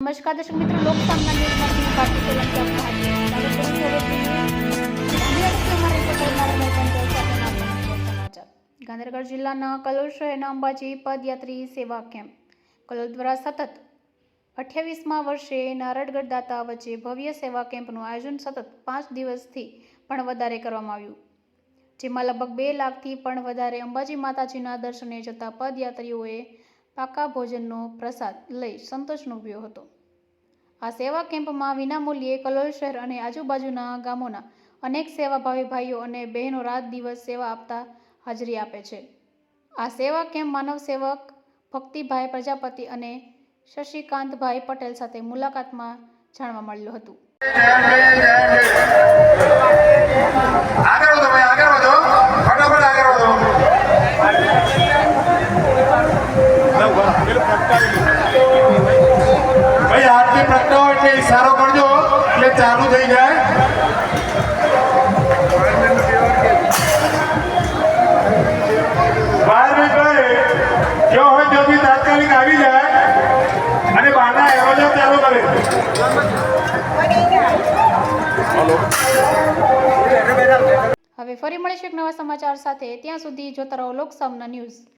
નમસ્કાર દર્શક મિત્રો લોકસામના ન્યૂઝમાંથી ભારતી સોલંકી. ગાંધીનગર જિલ્લાના કલોલ શહેરના અંબાજી પદયાત્રી સેવા કેમ્પ. કલોલ દ્વારા સતત અઠ્યાવીસમા વર્ષે નારણગઢ દાતા વચ્ચે ભવ્ય સેવા કેમ્પનું આયોજન સતત પાંચ દિવસથી પણ વધારે કરવામાં આવ્યું. જેમાં લગભગ બે લાખથી પણ વધારે અંબાજી માતાજીના દર્શને જતા પદયાત્રીઓએ પાકા ભોજનનો પ્રસાદ લઈ સંતોષ અનુભવ્યો હતો. આ સેવા કેમ્પમાં વિનામૂલ્યે કલોલ શહેર અને આજુબાજુના ગામોના અનેક સેવાભાવી ભાઈઓ અને બહેનો રાત દિવસ સેવા આપતા હાજરી આપે છે. આ સેવા કેમ્પ માનવ સેવક ભક્તિભાઈ પ્રજાપતિ અને શશિકાંતભાઈ પટેલ સાથે મુલાકાતમાં જાણવા મળ્યું હતું. ભાઈ આરતી પ્રગટાવો એટલે ઈશારો કરજો એટલે ચાલુ થઈ જાય. બાર મિનિટ જો હોય તાત્કાલિક આવી જાય. અને બહારના એરોજો ચાલુ કરે. હવે ફરી મળીશું એક નવા સમાચાર સાથે. ત્યાં સુધી જોતા રહો લોકસામના ન્યૂઝ.